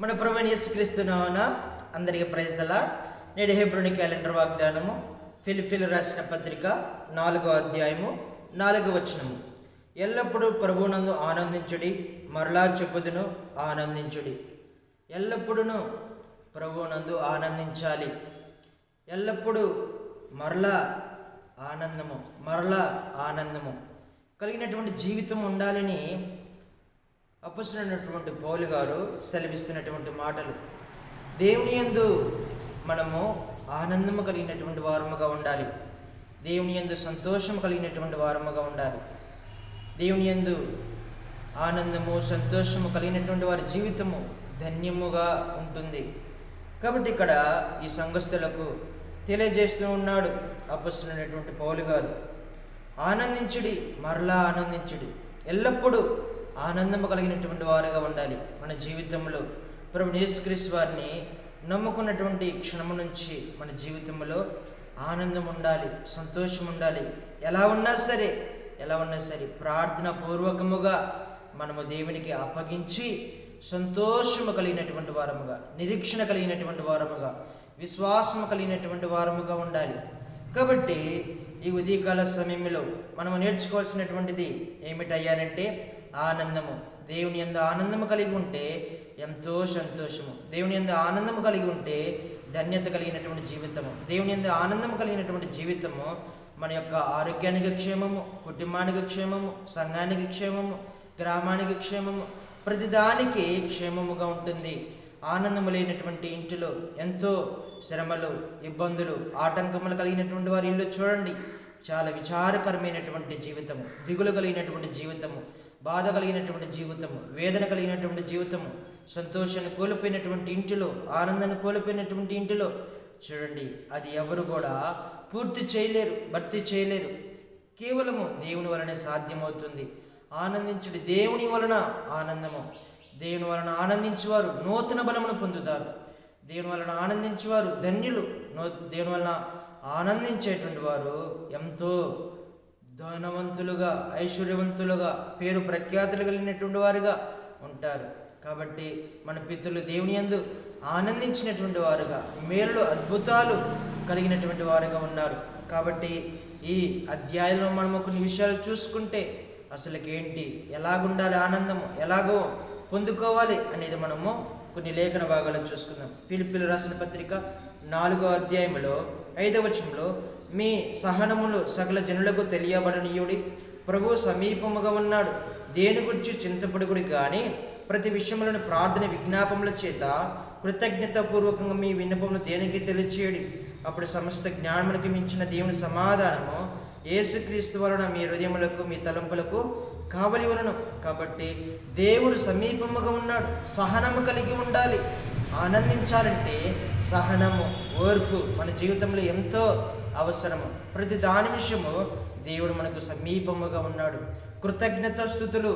మన ప్రభుని యేసుక్రీస్తునామన అందరికీ ప్రైజ్దల నేడు హెబ్రోని క్యాలెండర్ వాగ్దానము ఫిలిఫిల్ రాసిన పత్రిక నాలుగో అధ్యాయము నాలుగో వచనము. ఎల్లప్పుడూ ప్రభువునందు ఆనందించుడి మరలా చెప్పుదును ఆనందించుడి. ఎల్లప్పుడూ ప్రభువునందు ఆనందించాలి. ఎల్లప్పుడూ మరలా ఆనందము మరలా ఆనందము. కలిగినటువంటి జీవితం ఉండాలని అపసునటువంటి పౌలు గారు సెలవిస్తున్నటువంటి మాటలు. దేవుని యందు మనము ఆనందము కలిగినటువంటి వారముగా ఉండాలి. దేవుని యందు సంతోషం కలిగినటువంటి వారముగా ఉండాలి. దేవుని యందు ఆనందము సంతోషము కలిగినటువంటి వారి జీవితము ధన్యముగా ఉంటుంది. కాబట్టి ఇక్కడ ఈ సంఘస్థులకు తెలియజేస్తూ ఉన్నాడు అపస్తున్నటువంటి పౌలు గారు. ఆనందించుడి మరలా ఆనందించుడి. ఎల్లప్పుడూ ఆనందము కలిగినటువంటి వారుగా ఉండాలి. మన జీవితంలో ప్రభు యేసుక్రీస్తు వారిని నమ్ముకున్నటువంటి క్షణము నుంచి మన జీవితంలో ఆనందం ఉండాలి సంతోషం ఉండాలి. ఎలా ఉన్నా సరే ఎలా ఉన్నా సరే ప్రార్థన పూర్వకముగా మనము దేవునికి అప్పగించి సంతోషము కలిగినటువంటి వారముగా నిరీక్షణ కలిగినటువంటి వారముగా విశ్వాసము కలిగినటువంటి వారముగా ఉండాలి. కాబట్టి ఈ ఉదయకాల సమయంలో మనము నేర్చుకోవాల్సినటువంటిది ఏమిటయ్యానంటే ఆనందము. దేవుని ఎందు ఆనందము కలిగి ఉంటే ఎంతో సంతోషము. దేవుని ఎందు ఆనందము కలిగి ఉంటే ధన్యత కలిగినటువంటి జీవితము. దేవుని ఎందు ఆనందము కలిగినటువంటి జీవితము మన యొక్క ఆరోగ్యానికి క్షేమము కుటుంబానికి క్షేమము సంఘానికి క్షేమము గ్రామానికి క్షేమము ప్రతిదానికి క్షేమముగా ఉంటుంది. ఆనందము లేనటువంటి ఇంటిలో ఎంతో శ్రమలు ఇబ్బందులు ఆటంకములు కలిగినటువంటి వారి ఇల్లు చూడండి. చాలా విచారకరమైనటువంటి జీవితము దిగులు కలిగినటువంటి జీవితము. బాధ కలిగినటువంటి జీవితము వేదన కలిగినటువంటి జీవితము సంతోషాన్ని కోల్పోయినటువంటి ఇంటిలో ఆనందాన్ని కోల్పోయినటువంటి ఇంటిలో చూడండి అది ఎవరు కూడా పూర్తి చేయలేరు భర్తీ చేయలేరు. కేవలము దేవుని వలనే సాధ్యమవుతుంది. ఆనందించుడు దేవుని వలన ఆనందము. దేవుని వలన ఆనందించేవారు నూతన బలమును పొందుతారు. దేవుని వలన ఆనందించేవారు ధన్యులు. నో దేవుని వలన ఆనందించేటువంటి వారు ఎంతో ధనవంతులుగా ఐశ్వర్యవంతులుగా పేరు ప్రఖ్యాతులు కలిగినటువంటి వారుగా ఉంటారు. కాబట్టి మన పితృలు దేవుని యందు ఆనందించినటువంటి వారుగా మేలు అద్భుతాలు కలిగినటువంటి వారుగా ఉన్నారు. కాబట్టి ఈ అధ్యాయంలో మనము కొన్ని విషయాలు చూసుకుంటే అసలుకేంటి ఎలాగుండాలి ఆనందము ఎలాగో పొందుకోవాలి అనేది మనము కొన్ని లేఖన భాగాలు చూసుకుందాం. పిలుపులు రాసిన పత్రిక నాలుగో అధ్యాయంలో ఐదవ వచనంలో మీ సహనములు సకల జనులకు తెలియబడనీయుడి. ప్రభు సమీపముగా ఉన్నాడు. దేని గురించి చింతపడుగుడి కానీ ప్రతి విషయములను ప్రార్థన విజ్ఞాపముల చేత కృతజ్ఞతాపూర్వకంగా మీ విన్నపములు దేనికి తెలియచేయడి? అప్పుడు సమస్త జ్ఞానములకు మించిన దేవుని సమాధానము యేసుక్రీస్తు వలన మీ హృదయములకు మీ తలంపులకు కావలి వలన. కాబట్టి దేవుడు సమీపముగా ఉన్నాడు. సహనము కలిగి ఉండాలి. ఆనందించాలంటే సహనము ఓర్పు మన జీవితంలో ఎంతో అవసరము. ప్రతి దాని విషయము దేవుడు మనకు సమీపముగా ఉన్నాడు. కృతజ్ఞత స్థుతులు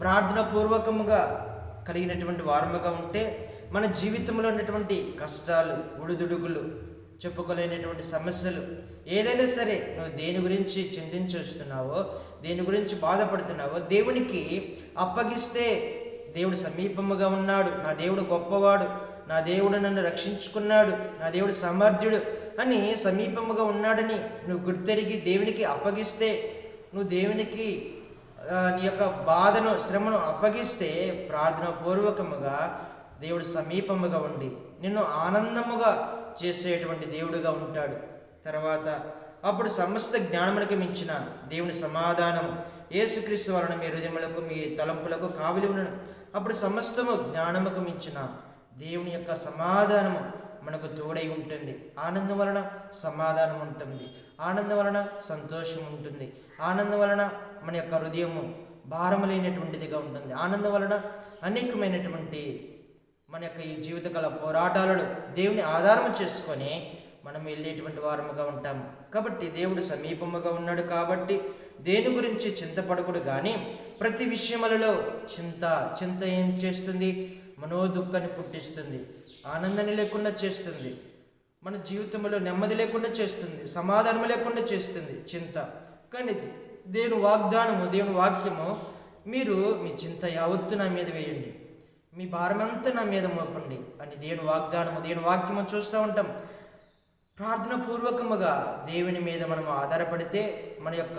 ప్రార్థన పూర్వకముగా కలిగినటువంటి వారముగా ఉంటే మన జీవితంలో ఉన్నటువంటి కష్టాలు ఉడుదుడుగులు చెప్పుకోలేనటువంటి సమస్యలు ఏదైనా సరే నువ్వు దేని గురించి చింతించేస్తున్నావో దేని గురించి బాధపడుతున్నావో దేవునికి అప్పగిస్తే దేవుడు సమీపముగా ఉన్నాడు. నా దేవుడు గొప్పవాడు. నా దేవుడు నన్ను రక్షించుకున్నాడు. నా దేవుడు సమర్థుడు. అని సమీపముగా ఉన్నాడని నువ్వు గుర్తెరిగి దేవునికి అప్పగిస్తే నువ్వు దేవునికి నీ యొక్క బాధను శ్రమను అప్పగిస్తే ప్రార్థన పూర్వకముగా దేవుడు సమీపముగా ఉండి నిన్ను ఆనందముగా చేసేటువంటి దేవుడుగా ఉంటాడు. తర్వాత అప్పుడు సమస్త జ్ఞానములకు మించిన దేవుని సమాధానం ఏసుక్రీస్తు వలన మీ హృదయములకు మీ తలంపులకు కావిలి ఉండను అప్పుడు సమస్తము జ్ఞానముకు మించిన దేవుని యొక్క సమాధానము మనకు తోడై ఉంటుంది. ఆనందం వలన సమాధానం ఉంటుంది. ఆనందం వలన సంతోషం ఉంటుంది. ఆనందం వలన మన యొక్క హృదయము భారం లేనటువంటిదిగా ఉంటుంది. ఆనందం వలన అనేకమైనటువంటి మన యొక్క ఈ జీవితకాల పోరాటాలను దేవుని ఆధారం చేసుకొని మనం వెళ్ళేటువంటి వారముగా ఉంటాము కాబట్టి దేవుడు సమీపముగా ఉన్నాడు కాబట్టి దేని గురించి చింతపడకూడదు కానీ ప్రతి విషయములలో చింత చింత ఏం చేస్తుంది? మనోదుఖాన్ని పుట్టిస్తుంది. ఆనందాన్ని లేకుండా చేస్తుంది. మన జీవితంలో నెమ్మది లేకుండా చేస్తుంది. సమాధానం లేకుండా చేస్తుంది చింత. కానీ దేవుని వాగ్దానము దేవుని వాక్యము మీరు మీ చింత యావత్తు నా మీద వేయండి. మీ భారమంతా నా మీద మోపండి అని దేవుని వాగ్దానము దేవుని వాక్యము చూస్తూ ఉంటాం. ప్రార్థన పూర్వకముగా దేవుని మీద మనం ఆధారపడితే మన యొక్క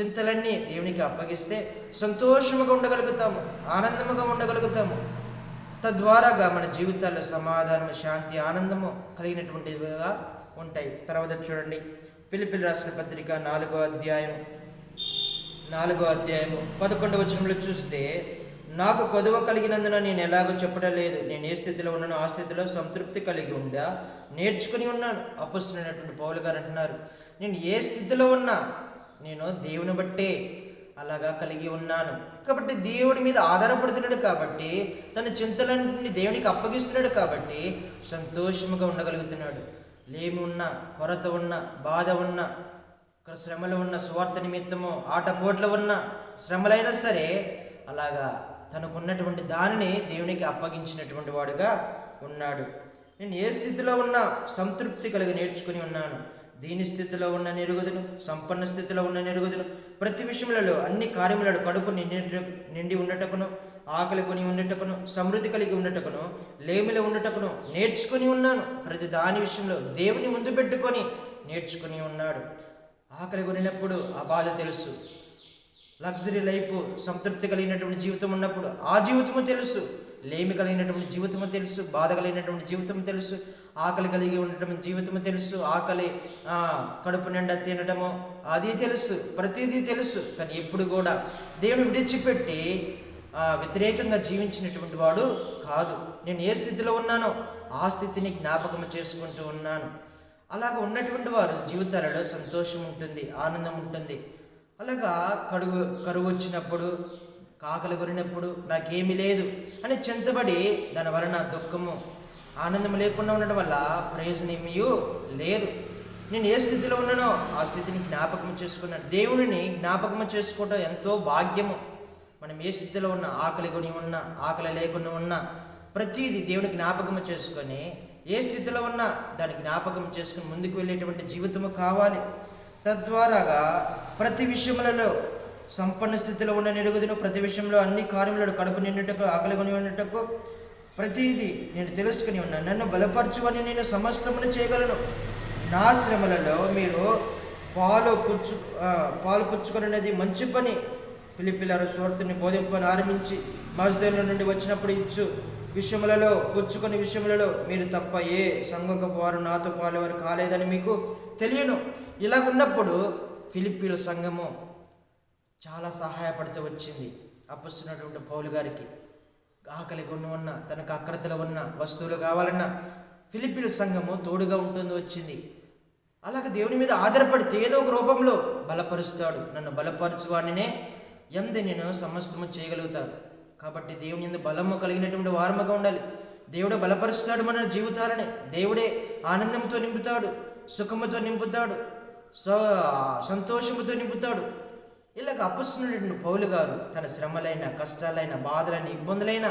చింతలన్నీ దేవునికి అప్పగిస్తే సంతోషముగా ఉండగలుగుతాము ఆనందముగా ఉండగలుగుతాము. తద్వారాగా మన జీవితాల్లో సమాధానం శాంతి ఆనందము కలిగినటువంటివిగా ఉంటాయి. తర్వాత చూడండి. ఫిలిపిల్ రాసిన పత్రిక నాలుగో అధ్యాయం నాలుగో అధ్యాయము పదకొండవ వచనంలో చూస్తే నాకు కొదవ కలిగినందున నేను ఎలాగో చెప్పడం లేదు నేను ఏ స్థితిలో ఉన్నానో ఆ స్థితిలో సంతృప్తి కలిగి ఉందా నేర్చుకుని ఉన్నాను. అపస్తున్నటువంటి పౌలు గారు అంటున్నారు నేను ఏ స్థితిలో ఉన్నా నేను దేవుని బట్టే అలాగా కలిగి ఉన్నాను. కాబట్టి దేవుడి మీద ఆధారపడుతున్నాడు కాబట్టి తన చింతలన్నింటినీ దేవునికి అప్పగిస్తున్నాడు కాబట్టి సంతోషముగా ఉండగలుగుతున్నాడు. లేమి ఉన్నా కొరత ఉన్న బాధ ఉన్న శ్రమలు ఉన్న స్వార్థ నిమిత్తము ఆటపోట్లు ఉన్న శ్రమలైనా సరే అలాగా తనకున్నటువంటి దానిని దేవునికి అప్పగించినటువంటి వాడుగా ఉన్నాడు. నేను ఏ స్థితిలో ఉన్నా సంతృప్తి కలిగి నేర్చుకుని ఉన్నాను. దీని స్థితిలో ఉన్న నిరుగుదును సంపన్న స్థితిలో ఉన్న నిరుగుదును ప్రతి విషయములలో అన్ని కార్యములలో కడుపు నిండి నిండి ఉండటకును ఆకలి కొని ఉండటకును సమృద్ధి కలిగి ఉండటకును లేమిలో ఉండటకును నేర్చుకుని ఉన్నాను. ప్రతి దాని విషయంలో దేవుని ముందు పెట్టుకొని నేర్చుకుని ఉన్నాడు. ఆకలి కొనినప్పుడు ఆ బాధ తెలుసు. లగ్జరీ లైఫ్ సంతృప్తి కలిగినటువంటి జీవితం ఉన్నప్పుడు ఆ జీవితము తెలుసు. లేమి కలిగినటువంటి జీవితము తెలుసు. బాధ కలిగినటువంటి జీవితం తెలుసు. ఆకలి కలిగి ఉండటం జీవితము తెలుసు ఆకలి కడుపు నిండా తినటము అది తెలుసు ప్రతిదీ తెలుసు. కానీ ఎప్పుడు కూడా దేవుని విడిచిపెట్టి వ్యతిరేకంగా జీవించినటువంటి వాడు కాదు. నేను ఏ స్థితిలో ఉన్నానో ఆ స్థితిని జ్ఞాపకం చేసుకుంటూ ఉన్నాను. అలాగ ఉన్నటువంటి వారు జీవితాలలో సంతోషం ఉంటుంది ఆనందం ఉంటుంది. అలాగా కడుగు కరువు వచ్చినప్పుడు కాకలు కొరినప్పుడు నాకేమీ లేదు అని చింతబడి దాని వలన దుఃఖము ఆనందం లేకుండా ఉండడం వల్ల ప్రయోజనమేమీ లేదు. నేను ఏ స్థితిలో ఉన్నానో ఆ స్థితిని జ్ఞాపకం చేసుకున్నాను. దేవుడిని జ్ఞాపకం చేసుకోవడం ఎంతో భాగ్యము. మనం ఏ స్థితిలో ఉన్నా ఆకలి కొని ఉన్నా ఆకలి లేకుండా ఉన్నా ప్రతిదీ దేవుని జ్ఞాపకం చేసుకొని ఏ స్థితిలో ఉన్నా దాన్ని జ్ఞాపకం చేసుకుని ముందుకు వెళ్ళేటువంటి జీవితము కావాలి. తద్వారాగా ప్రతి విషయములలో సంపన్న స్థితిలో ఉన్న నెరుగుదును ప్రతి విషయంలో అన్ని కార్యములను కడుపు నిండుటకు ఆకలి కొని ఉండటకు ప్రతిదీ నేను తెలుసుకుని ఉన్నాను. నన్ను బలపరచువని నేను సమస్తమును చేయగలను. నా శ్రమలలో మీరు పాలు పుచ్చు పాలు పుచ్చుకున్నది మంచి పని. పిలిపిల్లారు స్వార్థని బోధింపని ఆరంభించి మాజదేవుల నుండి వచ్చినప్పుడు ఇచ్చు. విషయములలో పుచ్చుకొని విషయములలో మీరు తప్ప ఏ సంఘపు వారు నాతో పాలేవారు కాలేదని మీకు తెలియను. ఇలా ఉన్నప్పుడు ఫిలిప్పీల సంఘము చాలా సహాయపడుతూ వచ్చింది. అప్పుస్తున్నటువంటి పౌలు గారికి. ఆకలి కొన్ని ఉన్న తనకు అక్రతలు ఉన్న వస్తువులు కావాలన్నా ఫిలిపిన్ సంఘము తోడుగా ఉంటుంది వచ్చింది. అలాగే దేవుని మీద ఆధారపడితే ఏదో ఒక రూపంలో బలపరుస్తాడు. నన్ను బలపరచువాడినే ఎందు నేను సమస్తము చేయగలుగుతాను. కాబట్టి దేవుని ఎందు బలము కలిగినటువంటి వారముగా ఉండాలి. దేవుడే బలపరుస్తాడు మన జీవితాలని. దేవుడే ఆనందంతో నింపుతాడు సుఖముతో నింపుతాడు సో సంతోషముతో నింపుతాడు. ఇలాగ అప్పుస్తున్నటువంటి పౌలు గారు తన శ్రమలైన కష్టాలైన బాధలైన ఇబ్బందులైన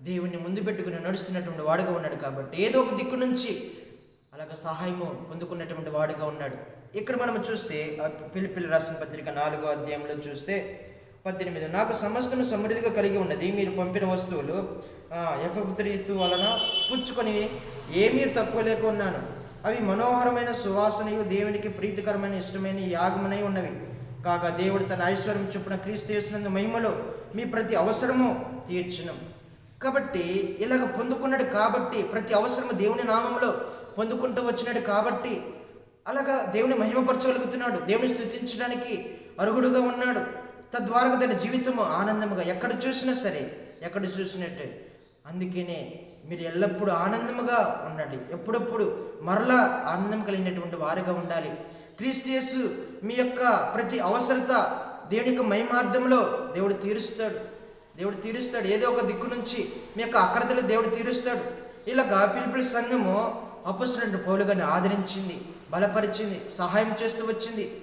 దేవుణ్ణి ముందు పెట్టుకుని నడుస్తున్నటువంటి వాడుగా ఉన్నాడు కాబట్టి ఏదో ఒక దిక్కు నుంచి అలాగ సహాయము పొందుకున్నటువంటి వాడుగా ఉన్నాడు. ఇక్కడ మనం చూస్తే ఆ రాసిన పత్రిక నాలుగో అధ్యాయంలో చూస్తే పద్దెనిమిది నాకు సమస్తను సమృద్ధిగా కలిగి ఉన్నది మీరు పంపిన వస్తువులు ఎఫ్ఎఫ్ వలన పుచ్చుకొని ఏమీ తక్కువ లేకున్నాను అవి మనోహరమైన సువాసనయు దేవునికి ప్రీతికరమైన ఇష్టమైన యాగమునై ఉన్నవి. కాగా దేవుడు తన ఐశ్వర్యం చొప్పున క్రీస్తు చేసినందు మహిమలో మీ ప్రతి అవసరము తీర్చను. కాబట్టి ఇలాగ పొందుకున్నాడు కాబట్టి ప్రతి అవసరము దేవుని నామంలో పొందుకుంటూ వచ్చినాడు కాబట్టి అలాగా దేవుని మహిమపరచగలుగుతున్నాడు. దేవుని స్థుతించడానికి అర్హుడుగా ఉన్నాడు. తద్వారా తన జీవితము ఆనందముగా ఎక్కడ చూసినా సరే ఎక్కడ చూసినట్టే అందుకనే మీరు ఎల్లప్పుడూ ఆనందముగా ఉండండి. ఎప్పుడప్పుడు మరలా ఆనందం కలిగినటువంటి వారుగా ఉండాలి. క్రీస్తు మీ యొక్క ప్రతి అవసరత దేవుని యొక్క మహిమార్థంలో దేవుడు తీరుస్తాడు. దేవుడు తీరుస్తాడు. ఏదో ఒక దిక్కు నుంచి మీ యొక్క అక్రతలు దేవుడు తీరుస్తాడు. ఇలాగా పిలుపుల సంఘము అపసురంటు పౌలుగాని ఆదరించింది బలపరిచింది సహాయం చేస్తూ వచ్చింది.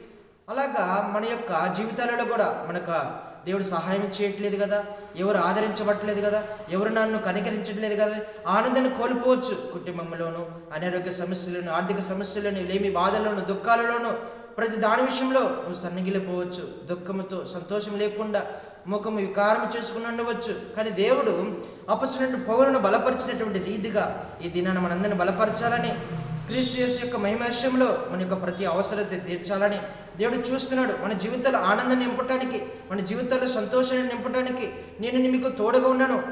అలాగా మన యొక్క జీవితాలలో కూడా మనకు దేవుడు సహాయం చేయట్లేదు కదా? ఎవరు ఆదరించబట్టలేదు కదా? ఎవరు నన్ను కనికరించట్లేదు కదా? ఆనందాన్ని కోల్పోవచ్చు కుటుంబంలోను అనారోగ్య సమస్యలను ఆర్థిక సమస్యలను లేమి బాధల్లోను దుఃఖాలలోను. ప్రతి దాని విషయంలో నువ్వు సన్నగిలిపోవచ్చు దుఃఖంతో సంతోషం లేకుండా ముఖము వికారం చేసుకుని ఉండవచ్చు. కానీ దేవుడు అపసరైన పౌరులను బలపరిచినటువంటి రీతిగా ఈ దినాన్ని మనందరిని బలపరచాలని క్రీస్తు యేసు యొక్క మహిమాశ్యంలో మన యొక్క ప్రతి అవసరత తీర్చాలని దేవుడు చూస్తున్నాడు. మన జీవితంలో ఆనందాన్ని నింపటానికి మన జీవితాల్లో సంతోషాన్ని నింపటానికి నేను మీకు తోడుగా ఉన్నాను.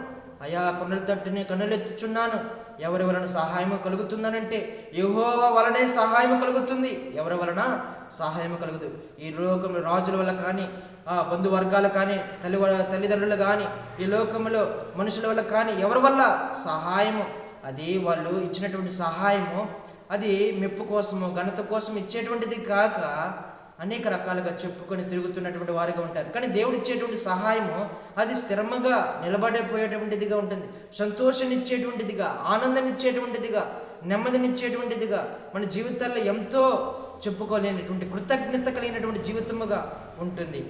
అయా కన్నుల తట్టుని కన్నులెత్తుచున్నాను ఎవరి వలన సహాయం కలుగుతుందనంటే యహో వలనే సహాయం కలుగుతుంది. ఎవరి వలన? సహాయం కలుగుతుంది ఈ లోకంలో రాజుల వల్ల కానీ ఆ బంధువర్గాలు కానీ తల్లి తల్లిదండ్రులు కానీ ఈ లోకంలో మనుషుల వల్ల కానీ ఎవరి వల్ల? సహాయము. అది వాళ్ళు ఇచ్చినటువంటి సహాయము అది మెప్పు కోసము ఘనత కోసం ఇచ్చేటువంటిది కాక అనేక రకాలుగా చెప్పుకొని తిరుగుతున్నటువంటి వారిగా ఉంటారు. కానీ దేవుడు ఇచ్చేటువంటి సహాయము అది స్థిరముగా నిలబడిపోయేటువంటిదిగా ఉంటుంది. సంతోషాన్నిచ్చేటువంటిదిగా ఇచ్చేటువంటిదిగా ఇచ్చేటువంటిదిగా నెమ్మదినిచ్చేటువంటిదిగా మన జీవితాల్లో ఎంతో చెప్పుకోలేనటువంటి కృతజ్ఞత కలిగినటువంటి జీవితముగా ఉంటుంది.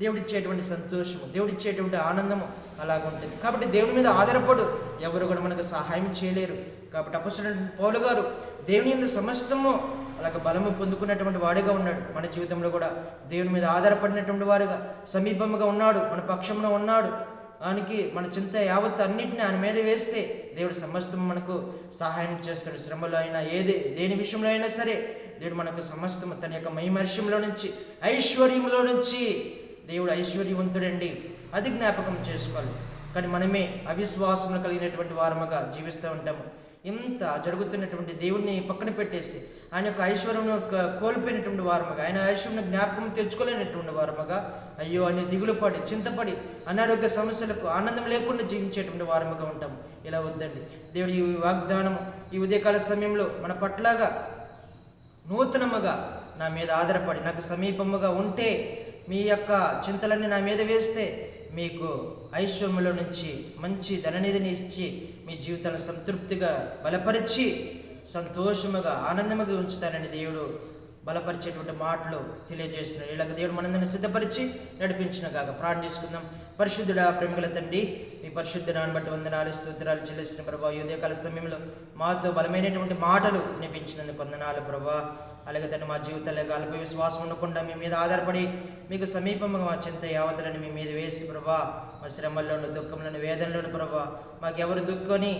దేవుడిచ్చేటువంటి సంతోషము దేవుడిచ్చేటువంటి ఆనందము అలాగ ఉంటుంది కాబట్టి దేవుడి మీద ఆధారపడు. ఎవరు కూడా మనకు సహాయం చేయలేరు. కాబట్టి అపసర పౌలు గారు దేవుని ఎందు సమస్తము అలాగ బలము పొందుకున్నటువంటి వాడిగా ఉన్నాడు. మన జీవితంలో కూడా దేవుని మీద ఆధారపడినటువంటి వారుగా సమీపముగా ఉన్నాడు మన పక్షంలో ఉన్నాడు. ఆయనకి మన చింత యావత్ అన్నిటిని ఆయన మీద వేస్తే దేవుడు సమస్తం మనకు సహాయం చేస్తాడు. శ్రమలో అయినా ఏది దేని విషయంలో అయినా సరే దేవుడు మనకు సమస్తము తన యొక్క మహిమర్షంలో నుంచి ఐశ్వర్యంలో నుంచి దేవుడు ఐశ్వర్యవంతుడండి. అది జ్ఞాపకం చేసుకోవాలి. కానీ మనమే అవిశ్వాసములు కలిగినటువంటి వారముగా జీవిస్తూ ఉంటాము. ఇంత జరుగుతున్నటువంటి దేవుణ్ణి పక్కన పెట్టేసి ఆయన యొక్క ఐశ్వర్యం కోల్పోయినటువంటి వారముగా ఆయన ఐశ్వర్యం జ్ఞాపకం తెచ్చుకోలేనటువంటి వారముగా అయ్యో అని దిగులు పడి చింతపడి అనారోగ్య సమస్యలకు ఆనందం లేకుండా జీవించేటువంటి వారముగా ఉంటాం. ఇలా వద్దండి. దేవుడి ఈ వాగ్దానం ఈ ఉదయకాల సమయంలో మన పట్లాగా నూతనముగా నా మీద ఆధారపడి నాకు సమీపముగా ఉంటే మీ యొక్క చింతలన్నీ నా మీద వేస్తే మీకు ఐశ్వర్యంలో నుంచి మంచి ధననిధిని ఇచ్చి మీ జీవితాన్ని సంతృప్తిగా బలపరిచి సంతోషముగా ఆనందముగా ఉంచుతానని దేవుడు బలపరిచేటువంటి మాటలు తెలియజేస్తున్నాడు ఇలాగ దేవుడు మనందరిని సిద్ధపరిచి నడిపించిన కాక ప్రార్థించుకుందాం పరిశుద్ధుడా ప్రేమగల తండ్రి మీ పరిశుద్ధ నాన్ని బట్టి వందనాలు స్తోత్రాలు చెల్లిస్తున్న ప్రభా. ఈ ఉదయకాల సమయంలో మాతో బలమైనటువంటి మాటలు వినిపించినందుకు వందనాలు ప్రభా. అలాగే తండ్రి మా జీవితంలో అల్ప విశ్వాసం ఉండకుండా మీ మీద ఆధారపడి మీకు సమీపంగా మా చింత యావతలను మీ మీద వేసి ప్రభా మా శ్రమల్లోను దుఃఖంలోను వేదనలోను ప్రభా మాకెవరు దుఃఖని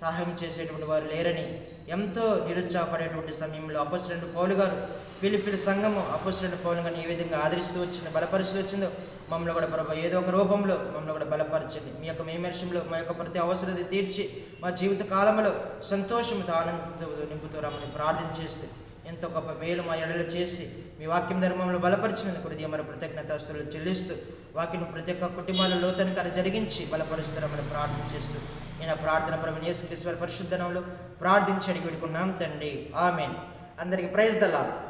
సహాయం చేసేటువంటి వారు లేరని ఎంతో నిరుత్సాహపడేటువంటి సమయంలో అపస్సులను పౌలు గారు పిలిపిలి సంఘము అపస్సులను పౌలు గారిని ఏ విధంగా ఆదరిస్తూ వచ్చిందో బలపరుస్తూ వచ్చిందో మమ్మల్ని కూడా ప్రభా ఏదో ఒక రూపంలో మమ్మల్ని కూడా బలపరచండి. మీ యొక్క మేమర్షంలో మా యొక్క ప్రతి అవసరత తీర్చి మా జీవిత కాలంలో సంతోషంతో ఆనందంతో నింపుతూ రమ్మని ప్రార్థన చేస్తే ఎంతో గొప్ప మేలు మా ఎడలు చేసి మీ వాక్యం ధర్మంలో బలపరిచినందుకు హృదయం మరి కృతజ్ఞతాస్తులు చెల్లిస్తూ వాక్యం ప్రతి ఒక్క కుటుంబాల లోతనికర జరిగించి బలపరుస్తారని ప్రార్థన చేస్తూ నేను ఆ ప్రార్థన ప్రభు యేసుక్రీశ్వర పరిశుద్ధనంలో ప్రార్థించి అడిగి పెడుకున్నాం తండ్రి. ఆమెన్. అందరికీ ప్రైజ్ దలా